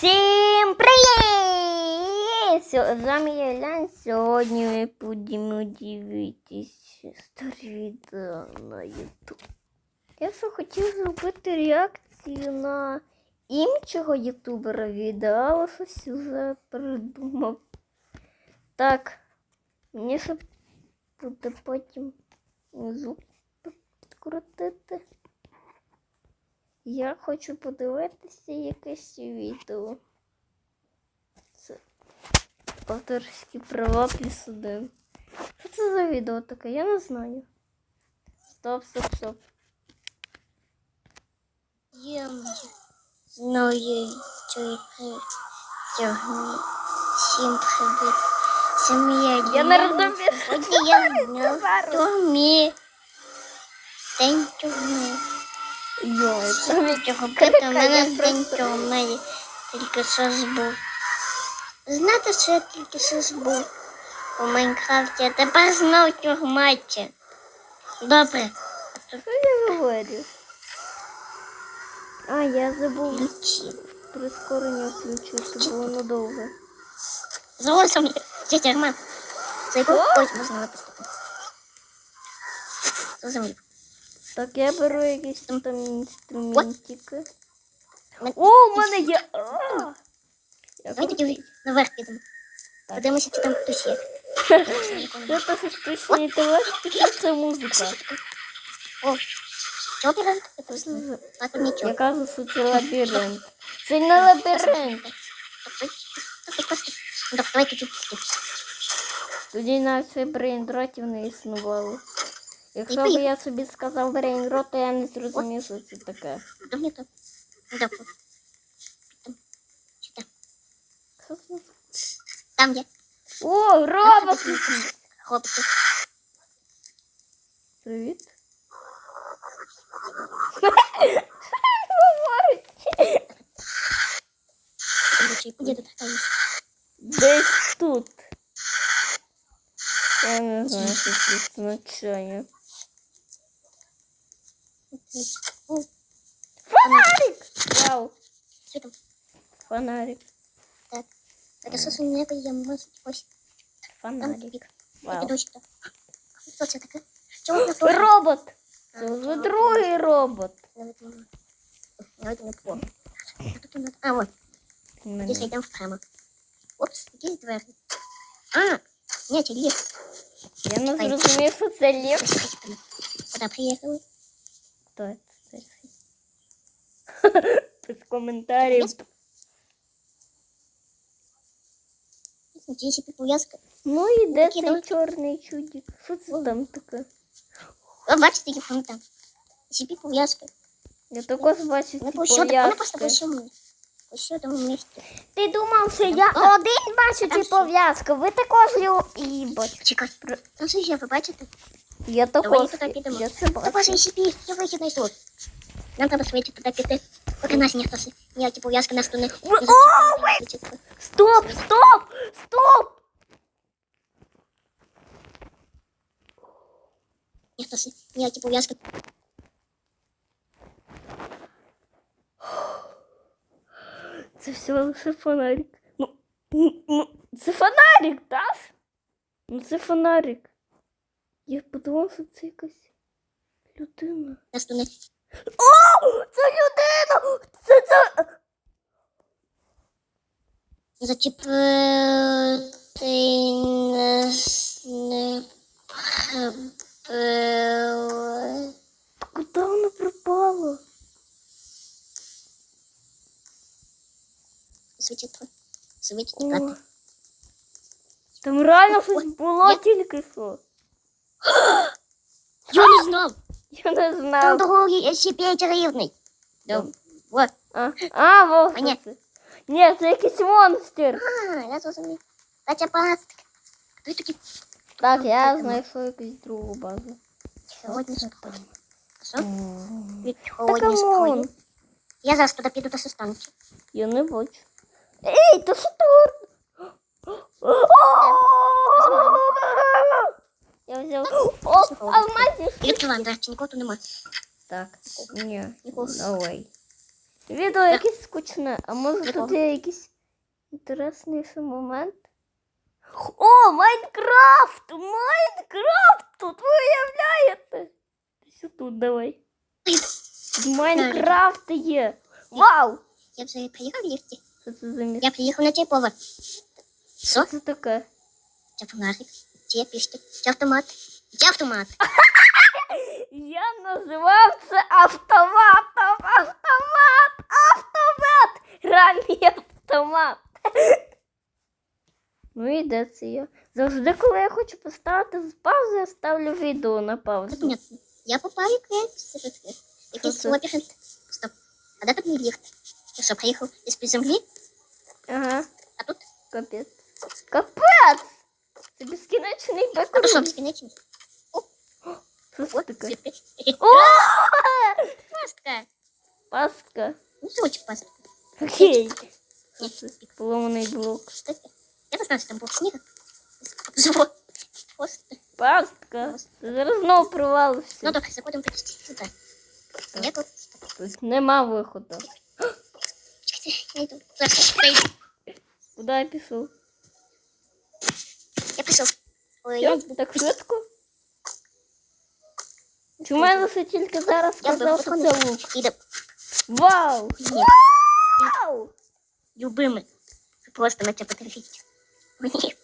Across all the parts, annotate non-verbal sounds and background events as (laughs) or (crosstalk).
Всім привіт! З вами я Лян. Сьогодні ми будемо дивитися старі відео на YouTube. Я ще хотів зробити реакцію на іншого ютубера відео, але щось вже придумав. Так, мені ще буде потім звук підкрутити. Я хочу подивитися якесь відео. Це авторські права плюс один. Що це за відео таке? Я не знаю. Стоп, стоп, стоп. Я знаю тільки цього. Всім привіт. Сім'я Я не розумію. Сьогодні я Зараз. тюрмі. День тюрми. Йой, Чого Крика, у мене я день просто- тільки що збув. Знаєте, що я тільки що збув у Майнкрафті, а тепер знову тюрматі. Добре. що я говорю? А, я забув Ключі. прискорення включити, було надовго. Зовсім це тюрма. За яку ось можна випустити. Зрозумів. Так, я беру якісь там, там інструментики. О, у мене є. Давай тоді наверх підемо. Подивимося, чи там хтось є. Це те штучний інтелект, це музика. О? Просто а тут нічого. Я кажу, що це лабіринт. Це не лабіринт. Просто... Давай тоді. Тоді навіть цей брейндротів не існувало. Якщо б Ніхуя. я собі сказав брейндрот, то я не зрозумів, що це таке. Давай так. Добре. Там. Чи там? Що це? Там є. О, робот! Хлопці. Привіт. Де тут? Там. Десь тут. Я не знаю, що це означає. О, Фонарик! Вау, що там? фонарик. Так. Это що це не я можу ось. Там Фонарик. пік. Я Вау. піду сюди. Що це таке? Чому на то? Робот! Це вже другий робот. Навіть не Навіть не помню. А тут у нас... А, вот. Мене. Здесь йдемо впрямо. Опс, якісь двері. А, ні, це ліфт. Я не зрозумів, що це ліфт. Куди приїхали? Хто це? Без коментарів. Здесь і пов'язка. Ну і де цей чорний чудик? Що це там таке? О, бачите, які фонтан. Сіпі пов'язка. Я також бачу ці Вона по вона просто пов'язки. місці. Ти думав, що я А. один бачу ці пов'язки, ви також бачите. Чекай. Ну, що ще ви бачите? Я також. Я це Та бачу. боже, Сіпі, я вихід знайшов. Нам треба швидше туди піти. Поки нас ніхто си. Ніякі пов'язки нас тут не... Не О, зачіпали. Стоп, стоп, стоп! Ніхто си. Ніякі пов'язки. Це все лише фонарик. Ну, ну, ну, це фонарик, так? Ну це фонарик. Я подумав, що це якась людина. О! Це людина! Це це. Зачепити не. Куди вона пропала? Світити. О, там реально щось було тільки що. Я не знав. Я не Там знав. (gasps) другий SCP рівний. Дом. Вот. А, а вовк. А, ні. це. Ні, це якийсь монстр. А, я зрозумів. Катя пастка. Хто такі Так, я Ой, знайшов якусь другу базу. сьогодні Це спали? там. Що? М. Від Та сьогодні камон. спали. Я зараз туди піду до сестанки. Я не бачу. Ей, то що тут? Я взяв. О, алмазі. І відкриваємо, до речі, нікого тут нема. Так, ні, Нікого. no way. Відео якесь скучне, а може Якого? тут є якийсь інтересний ще момент? О, Майнкрафт! Майнкрафт! Тут ви уявляєте? Десь тут давай. Тут Майнкрафт є. Вау! Я вже приїхав в ліфті. Що це за місце? Я приїхав на цей поверх. Що? Що це таке? Це фонарик. Чи є пішки? Чи автомат? Чи автомат? Я називав це автоматом. Автомат! Автомат! Реальний автомат. Ну і де це я? Завжди, коли я хочу поставити з паузи, я ставлю відео на паузу. Понятно. Я попав в якийсь секрет. Якийсь це? лабіринт. Стоп. А де тут мій ліфт? Я що, приїхав із-під землі? Ага, А тут? капець. Капець! Це безкінечний А то що, бекрут. безкінечний? Вот такая. (laughs) Пастка. Пастка. Ну, очень пастка. Окей. Поломанный блок. Что это? Я знаю, что там был снег. Живот. Пастка. Зараз знову провалився. Ну добре, заходимо сюда. Нету. Тут нема виходу. Чекайте, я йду. Я писал? Я пішов. Ой, я так швидко? Чи в тільки зараз сказав, що це лук? Іде. Вау! Вау! любимий. Просто на тебе потерпіть. Ні.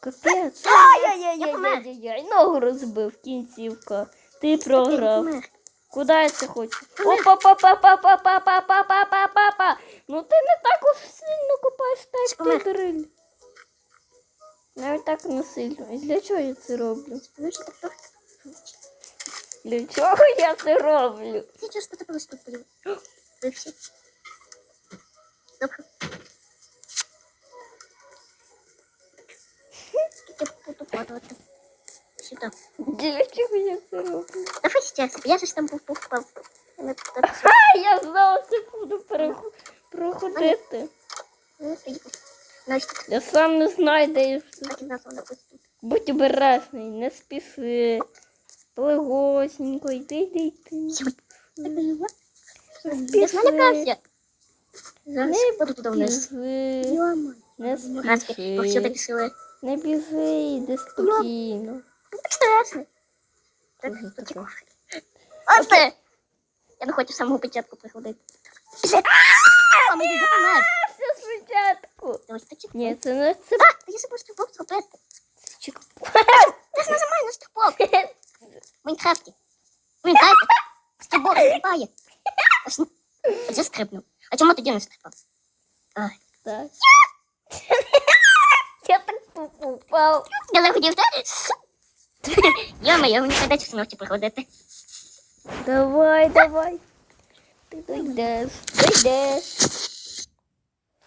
Капець. Ай-яй-яй-яй-яй. Ногу розбив кінцівка. Ти програв. Куди я це хочу? Опа-па-па-па-па-па-па-па-па-па. Ну ти не так уж сильно копаєш, так ти дриль. Ну, Навіть так не сильно. Для чего я это роблю? Для чего я это роблю? Сейчас что-то поступлю. Сюда. Для чего я это роблю? Давай сейчас. Я же там пуф-пуф-пуф. Я знову секунду проходити. Так. Я сам не знаю, де я. тут. Будь обережний, не спіши. Полегосненько, йди, йди, йди. Так, Я ж налякався. Зараз Не буду туди вниз. біжи. Йома. Не спіши. Не біжи, йди спокійно. Ну, так страшно. Так, ти! Я не хочу з самого початку приходити. А, мені допомер. Все спочатку. Ось. Ні, це не це. А, я забув стрибок зробити. Чек- Я (laughs) ж нажимаю на стрибок. В Майнкрафті. В Майнкрафті. Стрибок стрибає. Ось, я стрибнув. А чому тоді не стрибав? Так. (laughs) Я так тупо упав. Я не хотів, так? Йома, мені прийдеться в приходити. Давай, давай. Ти дойдеш. Дойдеш.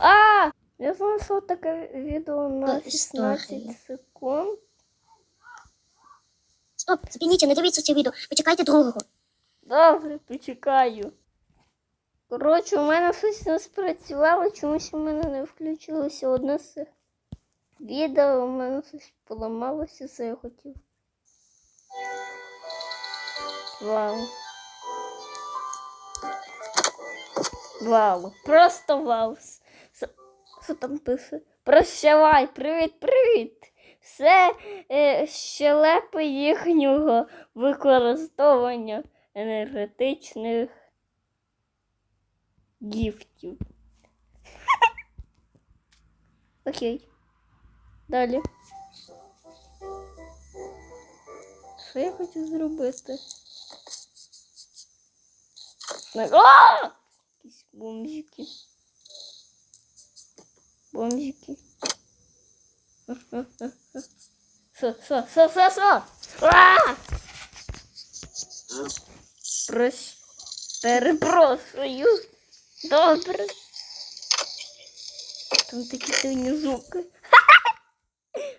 А! Я знайшов таке відео на 16 секунд. Стоп, зупиніться, не дивіться це відео. Почекайте другого. Добре, почекаю. Коротше, у мене щось не спрацювало, чомусь у мене не включилося одне з відео, у мене щось поламалося, це я хотів. Вау. Вау. Просто вау. Що там пише? Прощавай, привіт, привіт. Все е, щелепи їхнього використовування енергетичних гіфтів. (laughs) Окей. Далі. Що я хочу зробити? Якісь бомжики. Бомжики. Що, що, що, що, що? А! Прос... Перепрошую. Добре. Там такі сині звуки.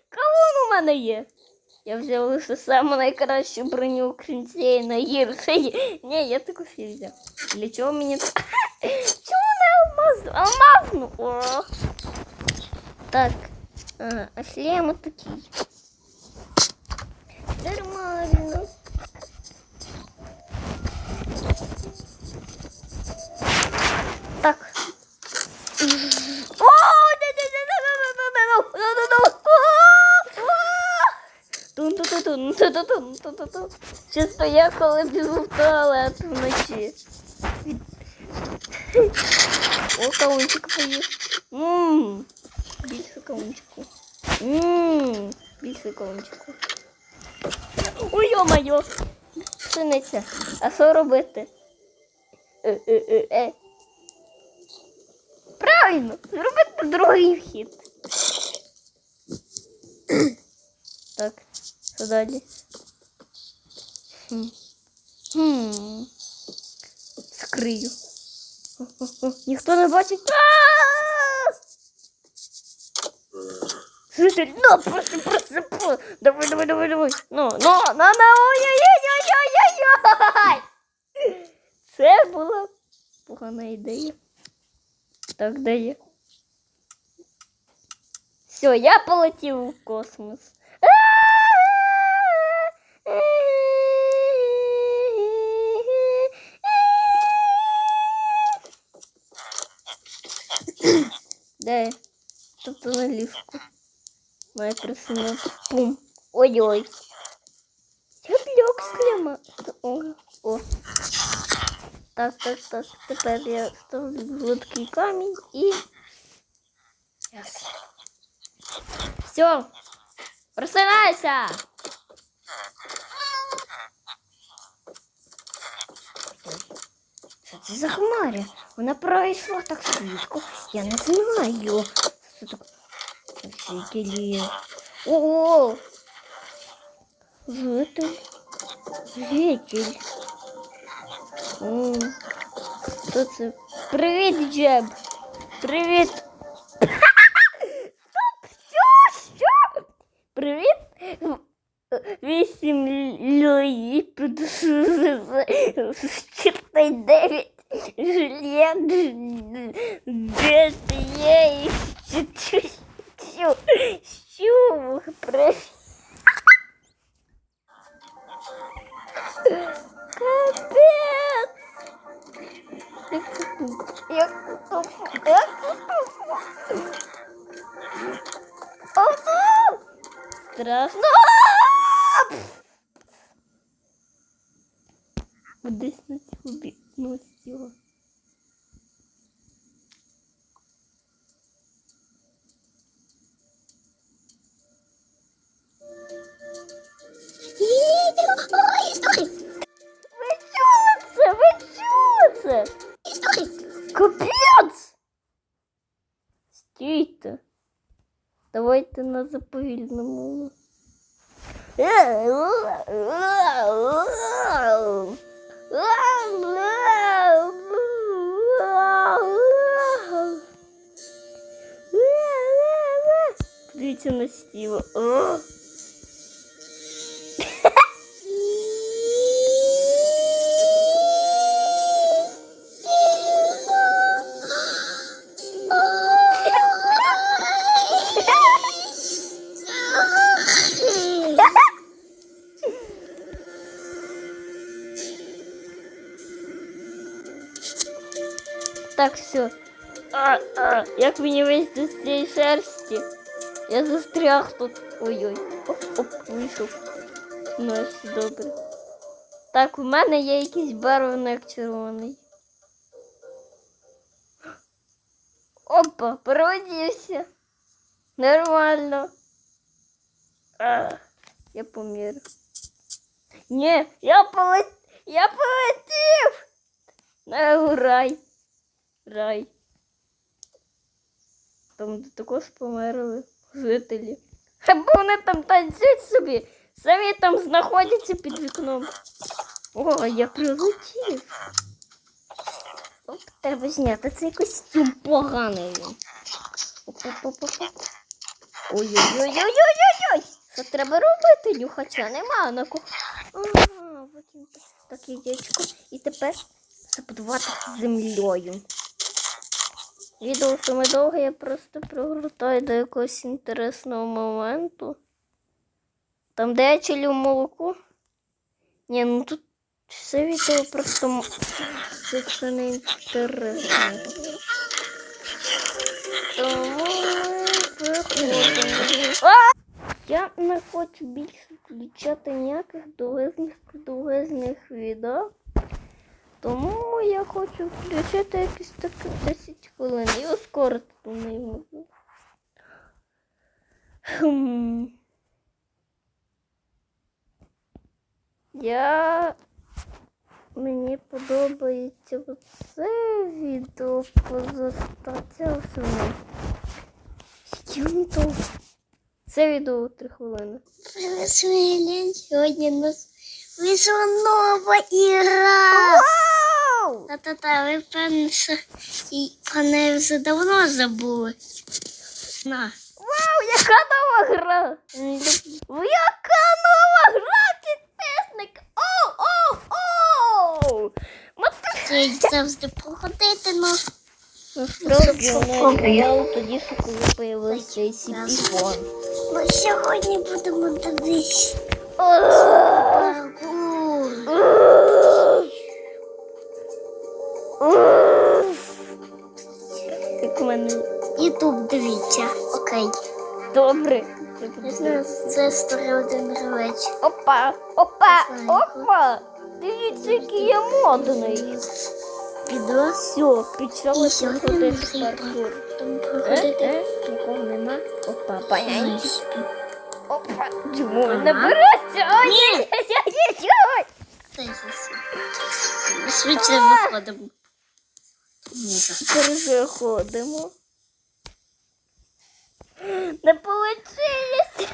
Кавун у мене є. Я взяв лише саме найкращу броню українця найгірший. Ні, я таку фі взяв. Для чого мені так? Чому не алмаз? Алмазну? О. Так, шлем вот такий. Нормально. Так. О, Чисто я коли бігу в туалет вночі. О, колончик поїв. Ммм. Більше кавунчику. Ммм. Більше кавунчику. Ой, йо-моє. Пшениця. А що робити? Е-е-е-е. Правильно, зробити другий вхід. Так, що далі? Хм. Хм. Скрию. Ніхто не бачить. А! Житель, ну, просто, просто. Давай, давай, давай, давай. Ну, ну, ну, ну, ой-ой-ой-ой-ой-ой. Це була погана ідея. Так, де є? Все, я полетів в космос. Де? я? Тобто на ліжку. Має присунути. Пум. Ой-ой. Я блок сліма. О, о. Так, так, так. Тепер я ставлю жидкий камінь і. Yes. Все. Просинайся! Що це за хмаря? Вона пройшла так швидко. Я не знаю. Що так? Жителі. О! Житель. Житель. М, Хто це? Привіт, Джеб! Привіт! Стоп! Що? Що? Привіт! Вісім льої чортай дев'ять жилет Щух, привіт. Капець. Як тут? Як тут? Страшно. Десь на цю бідність його. Ви чули це? Ви чули це? Капець! Стійте. Давайте на заповільному. Дивіться на Стіва. Так, все. А, а, як мені вийти з цієї шерсті? Я застряг тут. Ой-ой. Оп, оп, вийшов. Ну, все добре. Так, у мене є якийсь барвник червоний. Опа, переодівся. Нормально. А, я помір. Ні, я полет... Я полетів! На рай. Рай. Там також померли жителі. Або вони там танцюють собі, самі там знаходяться під вікном. О, я прилетів. Оп, треба зняти цей костюм поганий. він. Оп-оп-оп-оп. Ой-ой-ой-ой-ой-ой! Що треба робити? Нюхача нема на ку. Ага, от він так яєчко. І тепер забудувати землею. Відео саме довге я просто прогортаю до якогось інтересного моменту. Там, де я челю молоко. Ні, ну тут все відео просто це не інтересно. Тому. Я не хочу більше включати ніяких довезних довгих відео. Тому я хочу включити якісь таке 10 хвилин і ускорити можу. Я мені подобається оце відео позастаття основне. Це відео 3 хвилини. Сьогодні нас вийшла нова ігра. Вау! Та-та-та, ви певно, що про неї вже давно забули. На. Вау, яка нова гра! Яка нова гра, підписник! Оу, оу, оу! Це завжди проходити, но Насправді стояла тоді, коли появився цей сіпіфон. ми сьогодні будемо дивитися. Як мене Ютуб дивіться. Окей. добре. Я це старий один гравець. Опа, опа, опа! Дивіться, який я модний. Піду. Все, сьогодні проходити паркур. Там Е, проходити. е, нікого нема. Опа, понятно. Опа, чому Ага. Ні. швидше виходимо. Переходимо. Не получилось.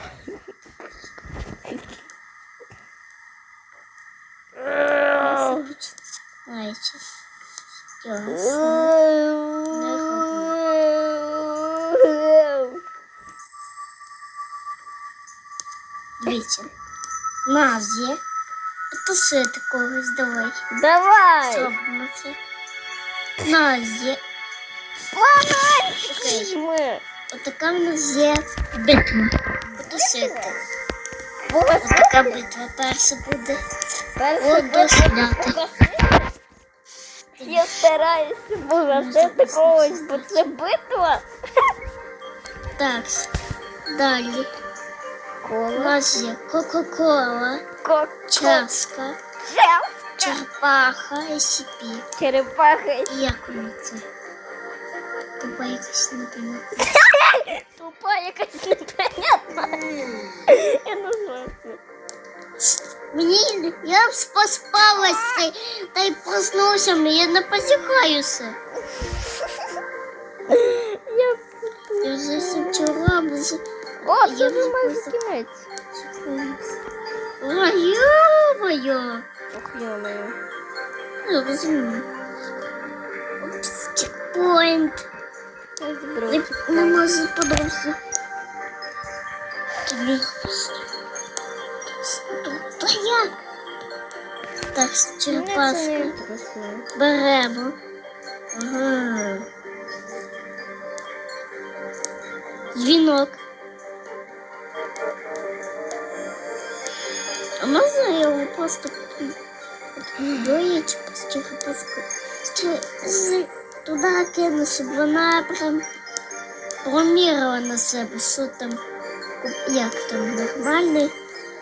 Ай, Дивіться. Нас є. Тусити когось давай. Давай. Зробимо це. Нас є. Бананчики жми. Отака в нас є битва. Потусити. Ось Отака битва перша буде. перша От до свята. Я стараюся погасити когось, бо це битва. Так. Далі. Кола. Кока-Кола, Кок. часка, черепаха, SCP. Черепаха. Як воно це? Тупа якась непонятна. (laughs) Тупа якась непонятна. Я не знаю. Мені я б поспалася та й проснувся, я не позіхаюся. Я... Вже вчора. О, це Я вже майже кінець. Ой, ё-моё! Ох, йомаю. Я розумію. Чекпоінт. Не, можу подобатися. Та я. Так, інтересує. Беремо. Ага. Дзвінок. Просто боїть з черепашку? Туди кину, щоб вона прям промірила на себе, що там, як там нормальний.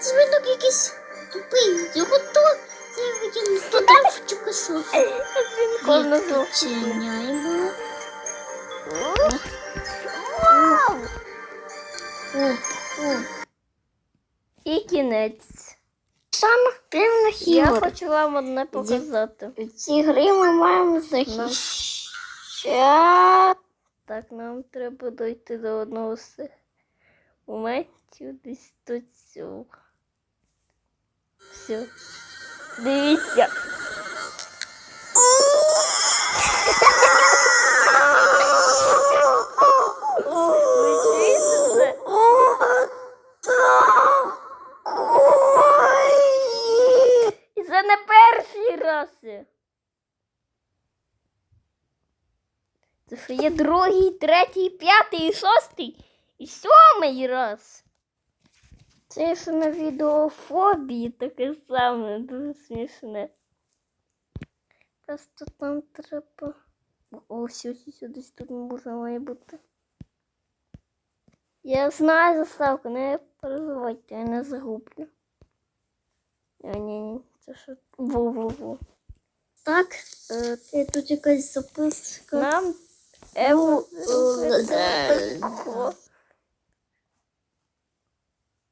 Дзвінок якийсь тупий, його то викину туди в цю косу. Відчиняємо. Вау! О, о. І кінець. Певно Я хочу вам одне показати. Ці гри ми маємо захищати. Так, нам треба дойти до одного з моментів десь до цього. Все. Дивіться. Не перший раз. Це що є другий, третій, п'ятий, шостий і сьомий раз. Це ще на відеофобії таке саме, дуже смішне. Просто там треба. О, все, все, десь тут може має бути. Я знаю заставку, не переживайте, я не загублю. Ні, ні, ні, це що? Во-во-во. Так, Е, тут якась записка. Нам Еву.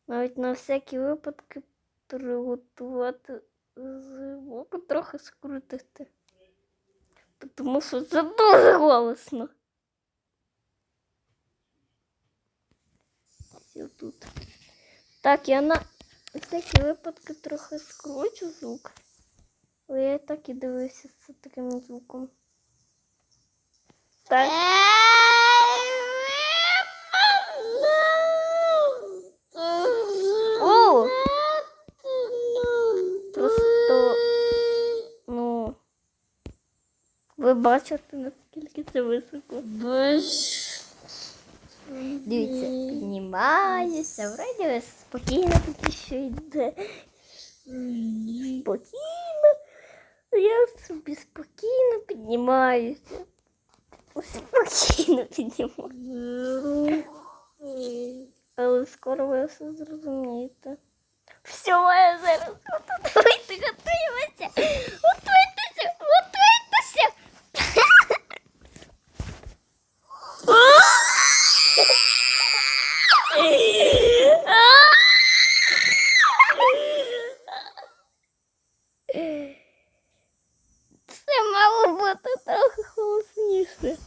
Навіть на всякі випадки приготувати звук трохи скрутити. Тому що це дуже голосно. Все тут. Так, я на всякі випадки трохи скручу звук. Але я так і дивився з таким звуком. Так. О! Просто, ну, ви бачите, наскільки це високо. Дивіться, піднімаюся, вроді ви спокійно поки що йде. Спокійно. Я собі спокійно піднімаюся. Спокійно піднімаюся. Але скоро ви все зрозумієте. Все, я зараз готуйте, готуємося. Готуйтеся, готуйтеся. Треба трохи голосніше.